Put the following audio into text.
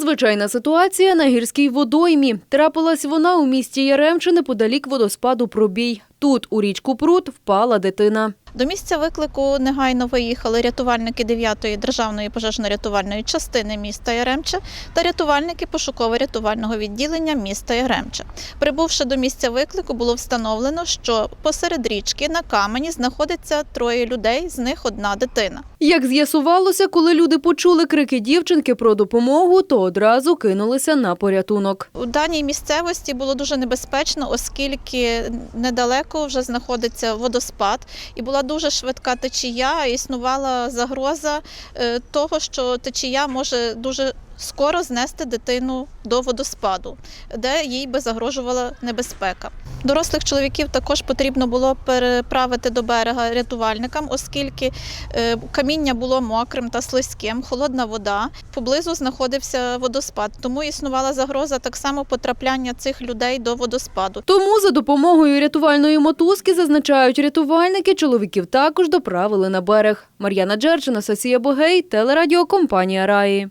Надзвичайна ситуація на гірській водоймі. Трапилась вона у місті Яремче неподалік водоспаду Пробій. Тут у річку Прут впала дитина. До місця виклику негайно виїхали рятувальники 9-ї державної пожежно-рятувальної частини міста Яремче та рятувальники пошуково-рятувального відділення міста Яремче. Прибувши до місця виклику, було встановлено, що посеред річки на камені знаходиться троє людей, з них одна дитина. Як з'ясувалося, коли люди почули крики дівчинки про допомогу, то одразу кинулися на порятунок. У даній місцевості було дуже небезпечно, оскільки недалеко вже знаходиться водоспад, і була дуже швидка течія. Існувала загроза е, того, що течія може дуже скоро знести дитину до водоспаду, де їй би загрожувала небезпека. Дорослих чоловіків також потрібно було переправити до берега рятувальникам, оскільки е, каміння було мокрим та слизьким, холодна вода. Поблизу знаходився водоспад, тому існувала загроза так само потрапляння цих людей до водоспаду. Тому за допомогою рятувальної мотузки, зазначають рятувальники, чоловіків також доправили на берег. Мар'яна Джерчина, Сосія Богей, телерадіокомпанія Раї.